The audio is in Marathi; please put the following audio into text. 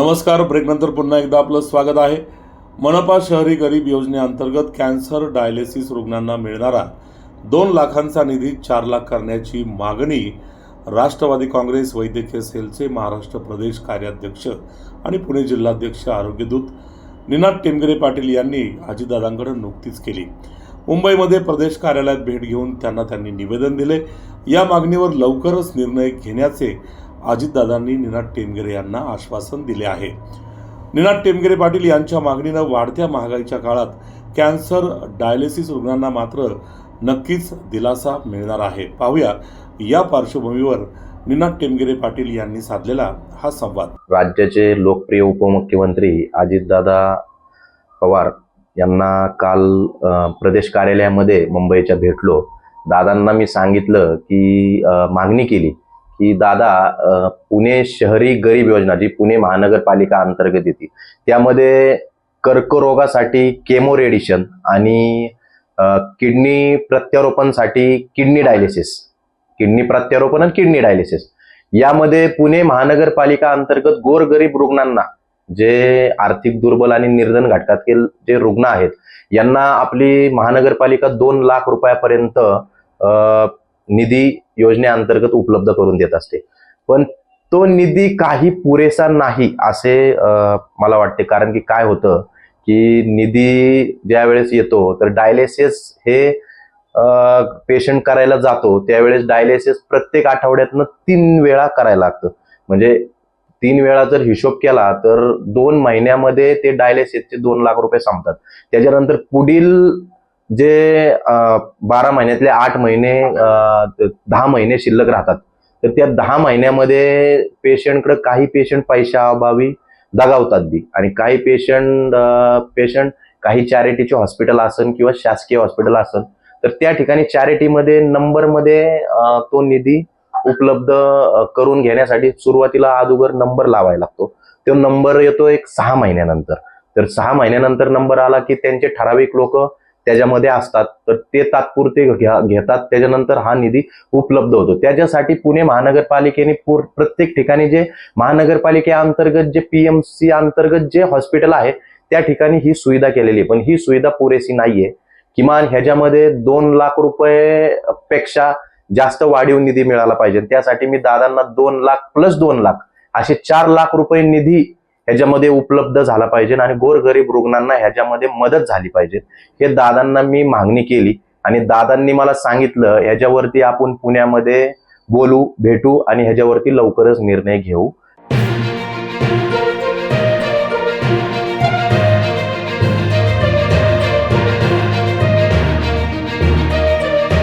नमस्कार. ब्रेकनंतर पुन्हा एकदा आपलं स्वागत आहे. मनपा शहरी गरीब योजनेअंतर्गत कॅन्सर डायलिसिस रुग्णांना मिळणारा दोन लाखांचा निधी चार लाख करण्याची मागणी राष्ट्रवादी काँग्रेस वैद्यकीय सेलचे महाराष्ट्र प्रदेश कार्याध्यक्ष आणि पुणे जिल्हाध्यक्ष आरोग्यदूत निनाद टेमगिरे पाटील यांनी आजीदादांकडे नुकतीच केली. मुंबईमध्ये प्रदेश कार्यालयात भेट घेऊन त्यांना त्यांनी निवेदन दिले. या मागणीवर लवकरच निर्णय घेण्याचे अजितदादांनी निनाद टेमगिरे यांना आश्वासन दिले आहे. निनाद टेमगिरे पाटील यांच्या मागणीनं वाढत्या महागाईच्या काळात कॅन्सर डायलिसिस रुग्णांना मात्र नक्कीच दिलासा मिळणार आहे. पाहूया या पार्श्वभूमीवर निनाद टेमगिरे पाटील यांनी साधलेला हा संवाद. राज्याचे लोकप्रिय उपमुख्यमंत्री अजितदादा पवार यांना काल प्रदेश कार्यालयामध्ये मुंबईच्या भेटलो. दादांना मी सांगितलं की मागणी केली की दादा पुणे शहरी गरीब योजना जी पुणे महानगरपालिका अंतर्गत येते त्यामध्ये कर्करोगासाठी केमो रेडिशन आणि किडनी प्रत्यारोपणसाठी किडनी डायलिसिस किडनी प्रत्यारोपण आणि किडनी डायलिसिस यामध्ये पुणे महानगरपालिका अंतर्गत गोरगरीब रुग्णांना जे आर्थिक दुर्बल आणि निर्धन घटकातील जे रुग्ण आहेत यांना आपली महानगरपालिका दोन लाख रुपयापर्यंत अ, निधी योजनेअंतर्गत उपलब्ध करून देत असते. पण तो निधी काही पुरेसा नाही असे मला वाटते. कारण की काय होतं की निधी ज्या वेळेस येतो तर डायलिसिस हे पेशंट करायला जातो त्यावेळेस डायलिसिस प्रत्येक आठवड्यातनं तीन वेळा करायला लागतं. म्हणजे तीन वेळा जर हिशोब केला तर दोन महिन्यामध्ये ते डायलिसिसचे दोन लाख रुपये संपतात. त्याच्यानंतर पुढील जे बारा महिन्यातले आठ महिने दहा महिने शिल्लक राहतात. तर त्या दहा महिन्यामध्ये पेशंटकडे काही पेशंट पैशाअभावी दगावतात बी. आणि काही पेशंट पेशंट काही चॅरिटीचे हॉस्पिटल असन किंवा शासकीय हॉस्पिटल असन तर त्या ठिकाणी चॅरिटीमध्ये नंबरमध्ये तो निधी उपलब्ध करून घेण्यासाठी सुरुवातीला अगोदर नंबर लावायला लागतो. तो नंबर येतो एक सहा महिन्यानंतर. तर सहा महिन्यानंतर नंबर आला की त्यांचे ठराविक लोक त्याच्यामध्ये असतात. तर ते तात्पुरते घ्या- घेतात. त्याच्यानंतर हा निधी उपलब्ध होतो. त्याच्यासाठी पुणे महानगरपालिकेने प्रत्येक ठिकाणी जे महानगरपालिकेअंतर्गत जे पीएमसी अंतर्गत जे हॉस्पिटल आहे त्या ठिकाणी ही सुविधा केलेली आहे. पण ही सुविधा पुरेशी नाहीये. किमान ह्याच्यामध्ये दोन लाख रुपये पेक्षा जास्त वाढीव निधी मिळाला पाहिजे. त्यासाठी मी दादांना दोन लाख प्लस दोन लाख असे चार लाख रुपये निधी ह्याच्यामध्ये उपलब्ध झाला पाहिजे आणि गोरगरीब रुग्णांना ह्याच्यामध्ये मदत झाली पाहिजे. हे दादांना मी मागणी केली आणि दादांनी मला सांगितलं ह्याच्यावरती आपण पुण्यामध्ये बोलू भेटू आणि ह्याच्यावरती लवकरच निर्णय घेऊ.